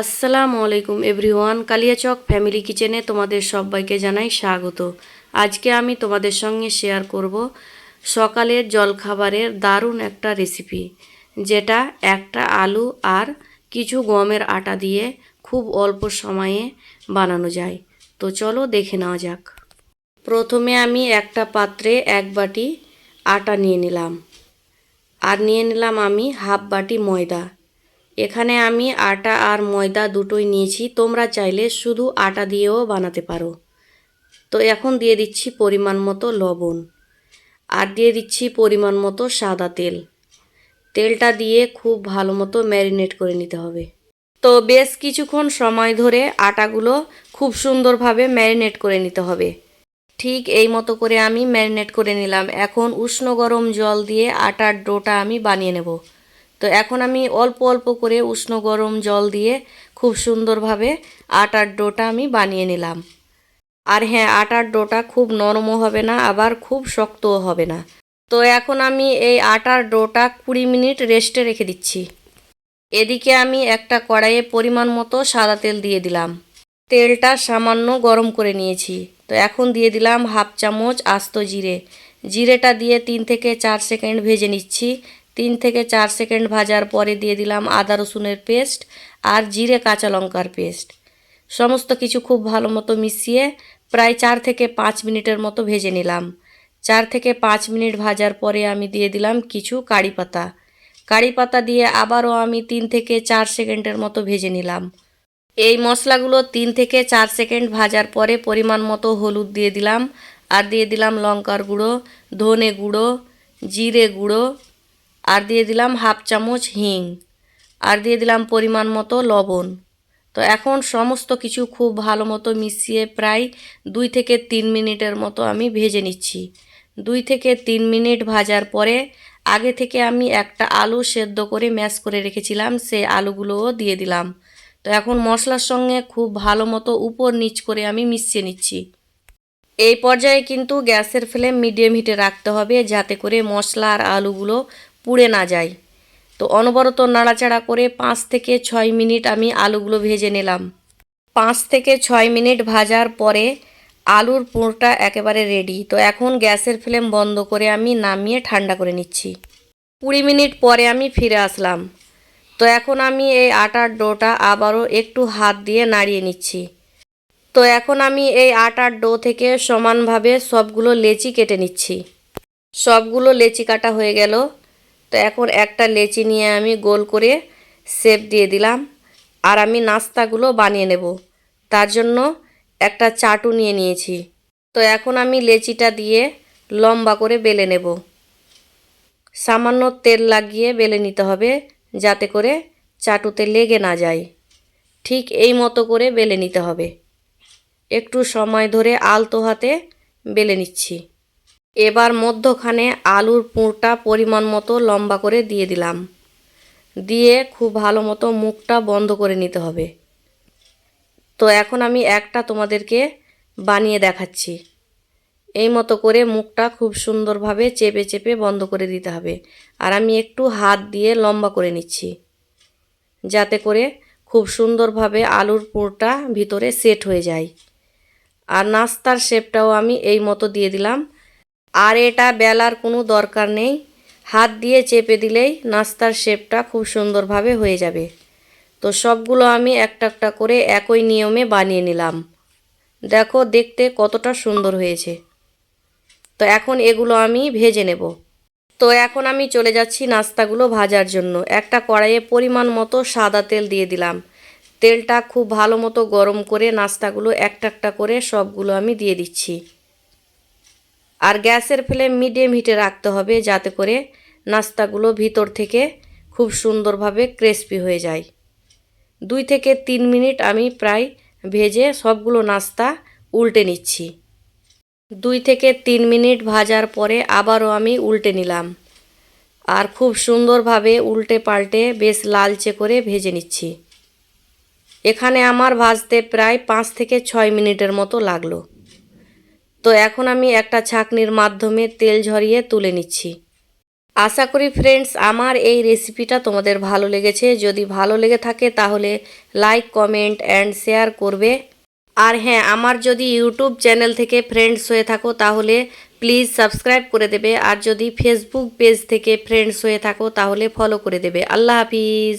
আসসালামু আলাইকুম everyone, Kaliachak family কিচেনে তোমাদের সবাইকে জানাই স্বাগত। আজকে আমি তোমাদের সঙ্গে শেয়ার করব সকালের জলখাবারের দারুণ একটা রেসিপি, যেটা একটা আলু আর কিছু গমের আটা দিয়ে খুব অল্প সময়ে বানানো যায়। তো চলো দেখে নেওয়া যাক। প্রথমে আমি একটা পাত্রে এক বাটি আটা নিয়ে নিলাম। আর নিয়ে নিলাম আমি হাফ বাটি ময়দা। এখানে আমি আটা আর ময়দা দুটোই নিয়েছি। তোমরা চাইলে শুধু আটা দিয়েও বানাতে পারো। তো এখন দিয়ে দিচ্ছি পরিমাণ মতো লবণ। আর দিয়ে দিচ্ছি পরিমাণ মতো সাদা তেল। তেলটা দিয়ে খুব ভালো মতো ম্যারিনেট করে নিতে হবে। তো বেশ কিছুক্ষণ সময় ধরে আটাগুলো খুব সুন্দরভাবে ম্যারিনেট করে নিতে হবে। ঠিক এই মতো করে আমি ম্যারিনেট করে নিলাম। এখন উষ্ণ গরম জল দিয়ে আটার ডোটা আমি বানিয়ে নেব। তো এখন আমি অল্প অল্প করে উষ্ণ গরম জল দিয়ে খুব সুন্দরভাবে আটার ডোটা আমি বানিয়ে নিলাম। আর হ্যাঁ আটার ডোটা খুব নরমও হবে না, আবার খুব শক্তও হবে না। তো এখন আমি এই আটার ডোটা কুড়ি মিনিট রেস্টে রেখে দিচ্ছি। এদিকে আমি একটা কড়াইয়ে পরিমাণ মতো সাদা তেল দিয়ে দিলাম। তেলটা সামান্য গরম করে নিয়েছি। তো এখন দিয়ে দিলাম হাফ চামচ আস্ত জিরে। জিরেটা দিয়ে তিন থেকে চার সেকেন্ড ভেজে নিচ্ছি। তিন থেকে চার সেকেন্ড ভাজার পরে দিয়ে দিলাম আদা রসুনের পেস্ট আর জিরে কাঁচা লঙ্কার পেস্ট। সমস্ত কিছু খুব ভালো মতো মিশিয়ে প্রায় চার থেকে পাঁচ মিনিটের মতো ভেজে নিলাম। চার থেকে পাঁচ মিনিট ভাজার পরে আমি দিয়ে দিলাম কিছু কারি পাতা। কারি পাতা দিয়ে আবারও আমি তিন থেকে চার সেকেন্ডের মতো ভেজে নিলাম। এই মশলাগুলো তিন থেকে চার সেকেন্ড ভাজার পরে পরিমাণ মতো হলুদ দিয়ে দিলাম। আর দিয়ে দিলাম লঙ্কার গুঁড়ো, ধনে গুঁড়ো, জিরে গুঁড়ো আর দিয়ে দিলাম হাফ চামচ হিং, আর দিয়ে দিলাম পরিমাণ মতো লবণ। তো এখন সমস্ত কিছু খুব ভালো মতো মিশিয়ে প্রায় দুই থেকে তিন মিনিটের মতো আমি ভেজে নিচ্ছি। দুই থেকে তিন মিনিট ভাজার পরে আগে থেকে আমি একটা আলু সেদ্ধ করে ম্যাশ করে রেখেছিলাম সেই আলুগুলোও দিয়ে দিলাম। তো এখন মশলার সঙ্গে খুব ভালো মতো উপর নিচ করে আমি মিশিয়ে নিচ্ছি। এই পর্যায়ে কিন্তু গ্যাসের ফ্লেম মিডিয়াম হিটে রাখতে হবে, যাতে করে মশলা আর আলুগুলো পুড়ে না যায়। তো অনবরত নাড়াচাড়া করে পাঁচ থেকে ছয় মিনিট আমি আলুগুলো ভেজে নিলাম। পাঁচ থেকে ছয় মিনিট ভাজার পরে আলুর পুরটা একেবারে রেডি তো এখন গ্যাসের ফ্লেম বন্ধ করে আমি নামিয়ে ঠান্ডা করে নিচ্ছি। কুড়ি মিনিট পরে আমি ফিরে আসলাম। তো এখন আমি এই আটার ডোটা আবারও একটু হাত দিয়ে নাড়িয়ে নিচ্ছি। তো এখন আমি এই আটার ডো থেকে সমানভাবে সবগুলো লেচি কেটে নিচ্ছি। সবগুলো লেচি কাটা হয়ে গেল। তো এখন একটা লেচি নিয়ে আমি গোল করে শেপ দিয়ে দিলাম। আর আমি নাস্তাগুলো বানিয়ে নেব। তার জন্য একটা চাটু নিয়ে নিয়েছি। তো এখন আমি লেচিটা দিয়ে লম্বা করে বেলে নেব। সামান্য তেল লাগিয়ে বেলে নিতে হবে যাতে করে চাটুতে লেগে না যায়। ঠিক এই মতো করে বেলে নিতে হবে। একটু সময় ধরে আলতো হাতে বেলে নিচ্ছি। এবার মধ্যখানে আলুর পুরটা পরিমাণ মতো লম্বা করে দিয়ে দিলাম। দিয়ে খুব ভালো মতো মুখটা বন্ধ করে নিতে হবে। তো এখন আমি একটা তোমাদেরকে বানিয়ে দেখাচ্ছি। এই মতো করে মুখটা খুব সুন্দরভাবে চেপে চেপে বন্ধ করে দিতে হবে। আর আমি একটু হাত দিয়ে লম্বা করে নিচ্ছি। যাতে করে খুব সুন্দরভাবে আলুর পুরটা ভিতরে সেট হয়ে যায়। আর নাস্তার শেপটাও আমি এই মতো দিয়ে দিলাম। আর এটা বেলার কোনো দরকার নেই। হাত দিয়ে চেপে দিলেই নাস্তার শেপটা খুব সুন্দরভাবে হয়ে যাবে। তো সবগুলো আমি একটা একটা করে একই নিয়মে বানিয়ে নিলাম। দেখো দেখতে কতটা সুন্দর হয়েছে। তো এখন এগুলো আমি ভেজে নেব। তো এখন আমি চলে যাচ্ছি নাস্তাগুলো ভাজার জন্য। একটা কড়াইয়ে পরিমাণ মতো সাদা তেল দিয়ে দিলাম। তেলটা খুব ভালো মতো গরম করে নাস্তাগুলো একটা একটা করে সবগুলো আমি দিয়ে দিচ্ছি। আর গ্যাসের ফ্লেম মিডিয়াম হিটে রাখতে হবে যাতে করে নাস্তাগুলো ভিতর থেকে খুব সুন্দরভাবে ক্রেসপি হয়ে যায়। দুই থেকে তিন মিনিট আমি প্রায় ভেজে সবগুলো নাস্তা উল্টে নিচ্ছি। দুই থেকে তিন মিনিট ভাজার পরে আবারও আমি উল্টে নিলাম। আর খুব সুন্দরভাবে উল্টে পাল্টে বেশ লালচে করে ভেজে নিচ্ছি। এখানে আমার ভাজতে প্রায় পাঁচ থেকে ছয় মিনিটের মতো লাগল। তো এখন আমি একটা ছাকনির মাধ্যমে তেল ঝরিয়ে তুলে নিচ্ছি। আশা করি ফ্রেন্ডস আমার এই রেসিপিটা তোমাদের ভালো লেগেছে। যদি ভালো লেগে থাকে তাহলে লাইক কমেন্ট অ্যান্ড শেয়ার করবে। আর হ্যাঁ আমার যদি ইউটিউব চ্যানেল থেকে ফ্রেন্ডস হয়ে থাকো তাহলে প্লিজ সাবস্ক্রাইব করে দেবে। আর যদি ফেসবুক পেজ থেকে ফ্রেন্ডস হয়ে থাকো তাহলে ফলো করে দেবে। আল্লাহ হাফিজ।